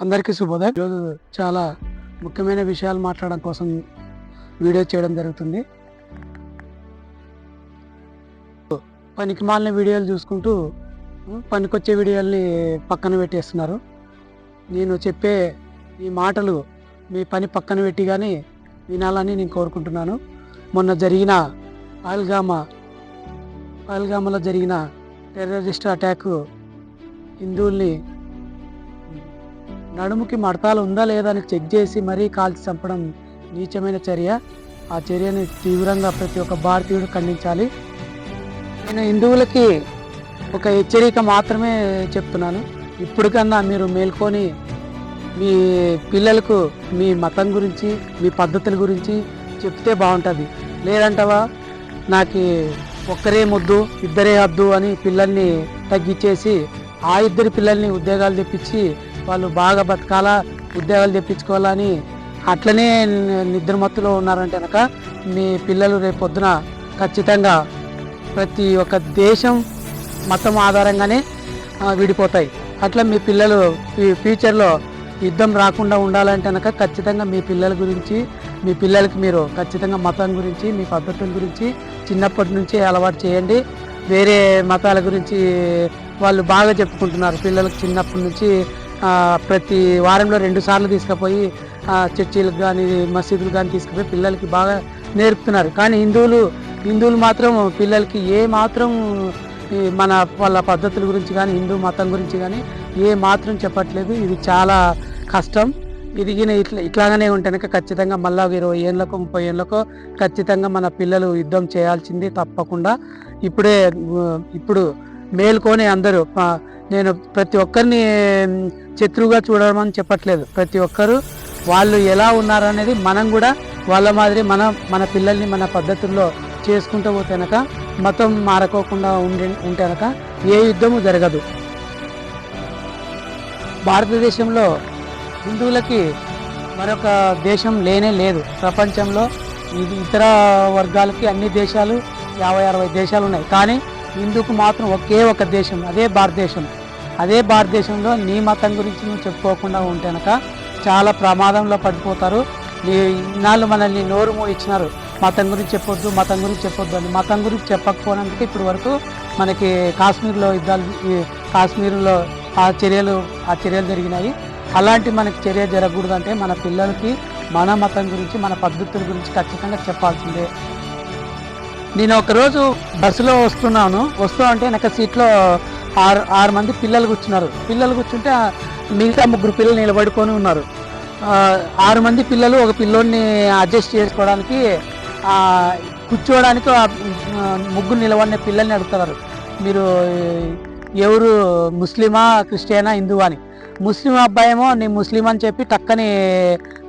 అందరికీ శుభోదయం. ఈరోజు చాలా ముఖ్యమైన విషయాలు మాట్లాడడం కోసం వీడియో చేయడం జరుగుతుంది. పనికి మాలిన వీడియోలు చూసుకుంటూ పనికొచ్చే వీడియోల్ని పక్కన పెట్టేస్తున్నారు. నేను చెప్పే ఈ మాటలు మీ పని పక్కన పెట్టి కానీ వినాలని నేను కోరుకుంటున్నాను. మొన్న జరిగిన ఆల్గామా ఆల్గామాలో జరిగిన టెర్రరిస్ట్ అటాక్ హిందువుల్ని నడుముకి మడతాలు ఉందా లేదా అని చెక్ చేసి మరీ కాల్చి చంపడం నీచమైన చర్య. ఆ చర్యని తీవ్రంగా ప్రతి ఒక్క భారతీయుడు ఖండించాలి. నేను హిందువులకి ఒక హెచ్చరిక మాత్రమే చెప్తున్నాను. ఇప్పటికన్నా మీరు మేల్కొని మీ పిల్లలకు మీ మతం గురించి మీ పద్ధతుల గురించి చెప్తే బాగుంటుంది. లేదంటవా? నాకు ఒక్కరే ముద్దు ఇద్దరే హద్దు అని పిల్లల్ని తగ్గించేసి ఆ ఇద్దరి పిల్లల్ని ఉద్యోగాలు తెప్పించి వాళ్ళు బాగా బతకాలా ఉద్యోగాలు తెప్పించుకోవాలని అట్లనే నిద్రమత్తులో ఉన్నారంటే కనుక మీ పిల్లలు రేపు పొద్దున ఖచ్చితంగా ప్రతి ఒక్క దేశం మతం ఆధారంగానే విడిపోతాయి. అట్లా మీ పిల్లలు ఫ్యూచర్లో యుద్ధం రాకుండా ఉండాలంటే కనుక ఖచ్చితంగా మీ పిల్లల గురించి మీ పిల్లలకి మీరు ఖచ్చితంగా మతం గురించి మీ పద్ధతుల గురించి చిన్నప్పటి నుంచి అలవాటు చేయండి. వేరే మతాల గురించి వాళ్ళు బాగా చెప్పుకుంటున్నారు. పిల్లలకు చిన్నప్పటి నుంచి ప్రతి వారంలో రెండు సార్లు తీసుకుపోయి చర్చీలకు కానీ మసీదులు కానీ తీసుకుపోయి పిల్లలకి బాగా నేర్పుతున్నారు. కానీ హిందువులు హిందువులు మాత్రం పిల్లలకి ఏ మాత్రం మన వాళ్ళ పద్ధతుల గురించి కానీ హిందూ మతం గురించి కానీ ఏ మాత్రం చెప్పట్లేదు. ఇది చాలా కష్టం. ఇదిగిన ఇట్లా ఇట్లాగనే ఉంటేనక ఖచ్చితంగా మళ్ళా ఒక ఇరవై ఏళ్ళకో ముప్పై ఏళ్ళకో ఖచ్చితంగా మన పిల్లలు యుద్ధం చేయాల్సింది తప్పకుండా. ఇప్పుడే ఇప్పుడు మేల్కొని అందరూ నేను ప్రతి ఒక్కరిని శత్రువుగా చూడమని చెప్పట్లేదు. ప్రతి ఒక్కరు వాళ్ళు ఎలా ఉన్నారనేది మనం కూడా వాళ్ళ మాదిరి మన మన పిల్లల్ని మన పద్ధతుల్లో చేసుకుంటూ పోతేనక మతం మారకోకుండా ఉండి ఉంటేనక ఏ యుద్ధము జరగదు. భారతదేశంలో హిందువులకి మరొక దేశం లేనే లేదు. ప్రపంచంలో ఇది ఇతర వర్గాలకి అన్ని దేశాలు యాభై అరవై దేశాలు ఉన్నాయి. కానీ హిందూకు మాత్రం ఒకే ఒక దేశం అదే భారతదేశం. అదే భారతదేశంలో నీ మతం గురించి నువ్వు చెప్పుకోకుండా ఉంటేనక చాలా ప్రమాదంలో పడిపోతారు. నీ ఇన్నాళ్ళు మనల్ని నోరు ఇచ్చినారు. మతం గురించి చెప్పొద్దు మతం గురించి చెప్పొద్దు అని. మతం గురించి చెప్పకపోయినందుకు ఇప్పటి వరకు మనకి కాశ్మీర్లో యుద్ధాలు కాశ్మీర్లో ఆ చర్యలు ఆ చర్యలు జరిగినాయి. అలాంటి మనకి చర్య జరగకూడదు అంటే మన పిల్లలకి మన మతం గురించి మన పద్ధతుల గురించి ఖచ్చితంగా చెప్పాల్సిందే. నేను ఒకరోజు బస్సులో వస్తున్నాను. వస్తూ అంటే వెనక సీట్లో ఆరు ఆరు మంది పిల్లలు కూర్చున్నారు. పిల్లలు కూర్చుంటే మిగతా ముగ్గురు పిల్లలు నిలబడుకొని ఉన్నారు. ఆరు మంది పిల్లలు ఒక పిల్లోడిని అడ్జస్ట్ చేసుకోవడానికి కూర్చోవడానికి ముగ్గురు నిలబడిన పిల్లల్ని అడుగుతున్నారు. మీరు ఎవరు ముస్లిమా క్రిస్టియనా హిందువా అని. ముస్లిం అబ్బాయేమో నేను ముస్లిం అని చెప్పి టక్కని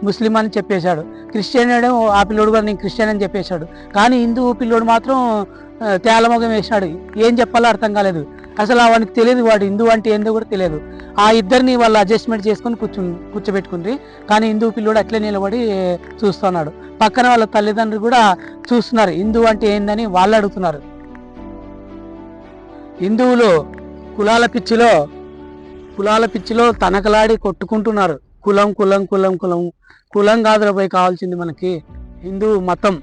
ముస్లిం అని చెప్పేశాడు. క్రిస్టియన్ ఆ పిల్లోడు కూడా నేను క్రిస్టియన్ అని చెప్పేశాడు. కానీ హిందూ పిల్లోడు మాత్రం ఆ, తేలమొగం వేసినాడు. ఏం చెప్పాలో అర్థం కాలేదు. అసలు వానికి తెలియదు వాడు హిందూ అంటే ఏందో కూడా తెలియదు. ఆ ఇద్దరిని వాళ్ళు అడ్జస్ట్మెంట్ చేసుకొని కూర్చు కూర్చోబెట్టుకుంది. కానీ హిందూ పిల్లోడు అట్లే నిలబడి చూస్తున్నాడు. పక్కన వాళ్ళ తల్లిదండ్రులు కూడా చూస్తున్నారు. హిందూ అంటే ఏందని వాళ్ళు అడుగుతున్నారు. హిందువులు కులాల పిచ్చిలో కులాల పిచ్చిలో తనకలాడి కొట్టుకుంటున్నారు. కులం కులం కులం కులం. కులం కాదులపై కావాల్సింది మనకి. హిందూ మతం.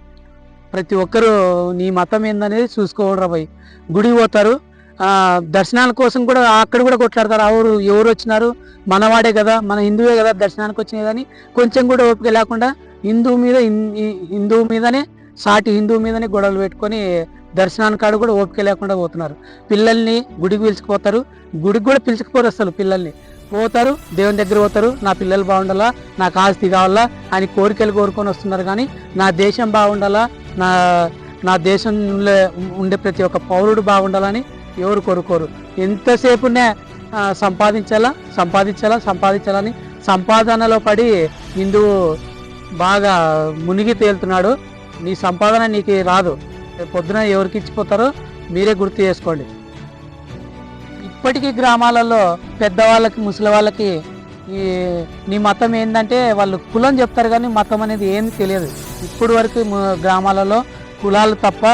ప్రతి ఒక్కరూ నీ మతం ఏందనేది చూసుకోవడం పోయి గుడి పోతారు. దర్శనాల కోసం కూడా అక్కడ కూడా కొట్లాడతారు. ఎవరు ఎవరు వచ్చినారు? మనవాడే కదా మన హిందువే కదా దర్శనానికి వచ్చినాయి కానీ కొంచెం కూడా ఓపిక లేకుండా హిందూ మీద హిందూ హిందువు మీదనే సాటి హిందువు మీదనే గొడవలు పెట్టుకొని దర్శనానికి కాడ కూడా ఓపిక లేకుండా పోతున్నారు. పిల్లల్ని గుడికి పిలుచుకుపోతారు. గుడికి కూడా పిలుచుకుపోరు అసలు పిల్లల్ని. పోతారు దేవుని దగ్గర పోతారు. నా పిల్లలు బాగుండాలా? నాకు ఆస్తి కావాలా? అని కోరికలు కోరుకొని వస్తున్నారు కానీ నా దేశం బాగుండాలా? నా నా దేశంలో ఉండే ప్రతి ఒక్క పౌరుడు బాగుండాలని ఎవరు కోరుకోరు ఎంతసేపునే సంపాదించాలా సంపాదించాలా సంపాదించాలని సంపాదనలో పడి హిందువు బాగా మునిగి తేలుతున్నాడు. నీ సంపాదన నీకు రాదు. రేపు పొద్దున ఎవరికి ఇచ్చిపోతారో మీరే గుర్తు చేసుకోండి. ఇప్పటికీ గ్రామాలలో పెద్దవాళ్ళకి ముసలి వాళ్ళకి ఈ నీ మతం ఏంటంటే వాళ్ళు కులం చెప్తారు కానీ మతం అనేది ఏంది తెలియదు. ఇప్పుడు వరకు గ్రామాలలో కులాలు తప్ప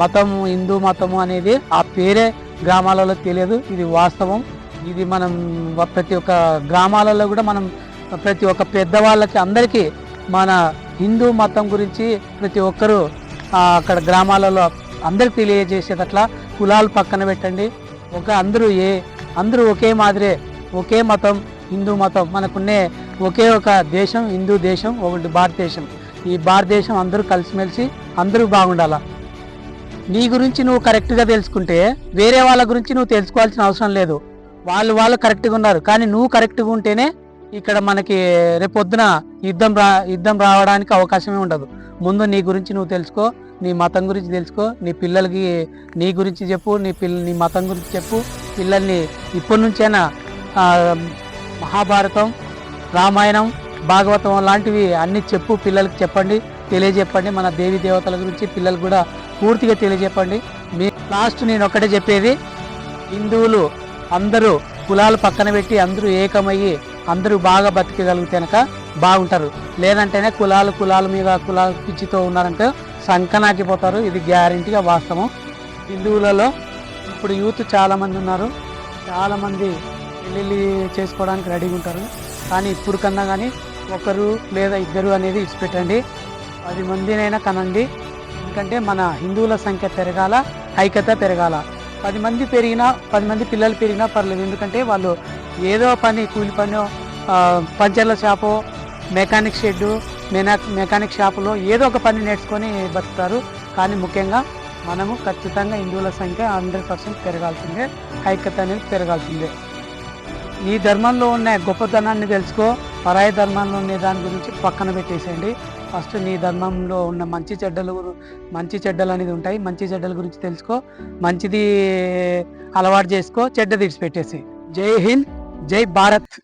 మతం హిందూ మతము అనేది ఆ పేరే గ్రామాలలో తెలియదు. ఇది వాస్తవం. ఇది మనం ప్రతి ఒక్క గ్రామాలలో కూడా మనం ప్రతి ఒక్క పెద్దవాళ్ళకి అందరికీ మన హిందూ మతం గురించి ప్రతి ఒక్కరూ అక్కడ గ్రామాలలో అందరికి తెలియజేసేటట్లా కులాలు పక్కన పెట్టండి. ఒక అందరూ ఏ అందరూ ఒకే మాదిరే ఒకే మతం హిందూ మతం మనకున్నే ఒకే ఒక దేశం హిందూ దేశం ఒకటి భారతదేశం. ఈ భారతదేశం అందరూ కలిసిమెలిసి అందరూ బాగుండాలా? నీ గురించి నువ్వు కరెక్ట్గా తెలుసుకుంటే వేరే వాళ్ళ గురించి నువ్వు తెలుసుకోవాల్సిన అవసరం లేదు. వాళ్ళు వాళ్ళు కరెక్ట్గా ఉన్నారు. కానీ నువ్వు కరెక్ట్గా ఉంటేనే ఇక్కడ మనకి రేపొద్దున యుద్ధం రా యుద్ధం రావడానికి అవకాశమే ఉండదు. ముందు నీ గురించి నువ్వు తెలుసుకో నీ మతం గురించి తెలుసుకో నీ పిల్లలకి నీ గురించి చెప్పు నీ పిల్ల నీ మతం గురించి చెప్పు పిల్లల్ని ఇప్పటి నుంచైనా మహాభారతం రామాయణం భాగవతం లాంటివి అన్నీ చెప్పు పిల్లలకి చెప్పండి తెలియజెప్పండి. మన దేవి దేవతల గురించి పిల్లలు కూడా పూర్తిగా తెలియజెప్పండి. మీ లాస్ట్ నేను ఒక్కటే చెప్పేది హిందువులు అందరూ కులాలు పక్కన పెట్టి అందరూ ఏకమయ్యి అందరూ బాగా బతికగలిగితేనక బాగుంటారు. లేదంటేనే కులాలు కులాల మీద కులాల పిచ్చితో ఉన్నారంటే సంకనాకిపోతారు. ఇది గ్యారంటీగా వాస్తవం. హిందువులలో ఇప్పుడు యూత్ చాలామంది ఉన్నారు. చాలామంది పెళ్ళిళ్ళు చేసుకోవడానికి రెడీగా ఉంటారు. కానీ ఇప్పుడు కన్నా కానీ ఒకరు లేదా ఇద్దరు అనేది ఇచ్చిపెట్టండి పది మందినైనా కనండి. ఎందుకంటే మన హిందువుల సంఖ్య పెరగాల ఐక్యత పెరగాల. పది మంది పెరిగినా పది మంది పిల్లలు పెరిగినా పర్లేదు. ఎందుకంటే వాళ్ళు ఏదో పని కూలి పని పంచర్ల షాపు మెకానిక్ షెడ్డు మెనా మెకానిక్ షాపులో ఏదో ఒక పని నేర్చుకొని బతుకుతారు. కానీ ముఖ్యంగా మనము ఖచ్చితంగా హిందువుల సంఖ్య హండ్రెడ్ పర్సెంట్ పెరగాల్సిందే ఐక్యత అనేది పెరగాల్సిందే. నీ ధర్మంలో ఉన్న గొప్పతనాన్ని తెలుసుకో. పరాయ ధర్మంలో ఉండే దాని గురించి పక్కన పెట్టేసేయండి. ఫస్ట్ నీ ధర్మంలో ఉన్న మంచి చెడ్డలు మంచి చెడ్డలు అనేది ఉంటాయి. మంచి చెడ్డల గురించి తెలుసుకో. మంచిది అలవాటు చేసుకో. చెడ్డ తీర్చిపెట్టేసి జై హింద్ జై భారత్.